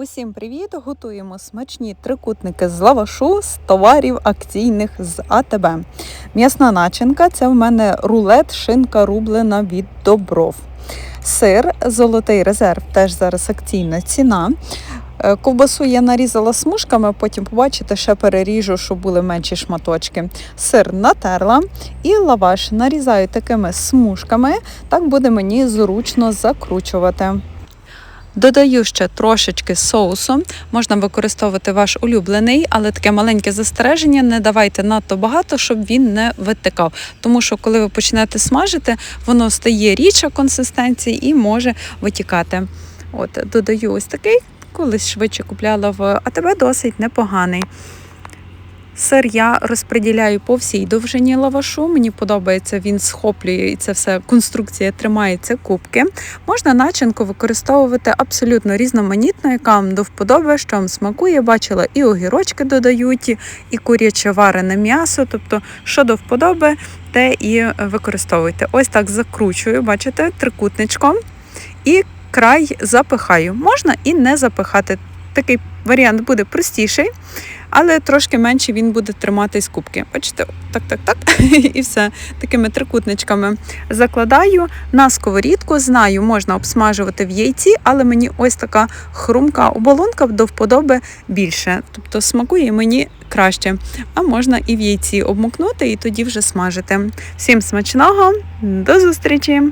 Усім привіт! Готуємо смачні трикутники з лавашу з товарів акційних з АТБ. М'ясна начинка це в мене рулет, шинка рублена від добров. Сир, золотий резерв, теж зараз акційна ціна. Е, Ковбасу я нарізала смужками, потім побачите, ще переріжу, щоб були менші шматочки. Сир натерла і лаваш нарізаю такими смужками, так буде мені зручно закручувати. Додаю ще трошечки соусу. Можна використовувати ваш улюблений, але таке маленьке застереження не давайте надто багато, щоб він не витикав. Тому що коли ви почнете смажити, воно стає рідша консистенції і може витікати. От додаю ось такий, колись швидше купляла в АТБ, досить непоганий. Сир я розподіляю по всій довжині лавашу. Мені подобається, він схоплює і це все конструкція тримається кубки. Можна начинку використовувати абсолютно різноманітно, яка вам до вподоби, що вам смакує. Бачила, і огірочки додають, і- куряче варене м'ясо. Тобто, що до вподоби, те і використовуйте. Ось так закручую, бачите, трикутничком і край запихаю. Можна і не запихати. Такий варіант буде простіший, але трошки менше він буде триматись кубки. Бачите, так, так, так, і все такими трикутничками закладаю на сковорідку. Знаю, можна обсмажувати в яйці, але мені ось така хрумка оболонка до вподоби більше. Тобто смакує мені краще. А можна і в яйці обмокнути і тоді вже смажити. Всім смачного, до зустрічі!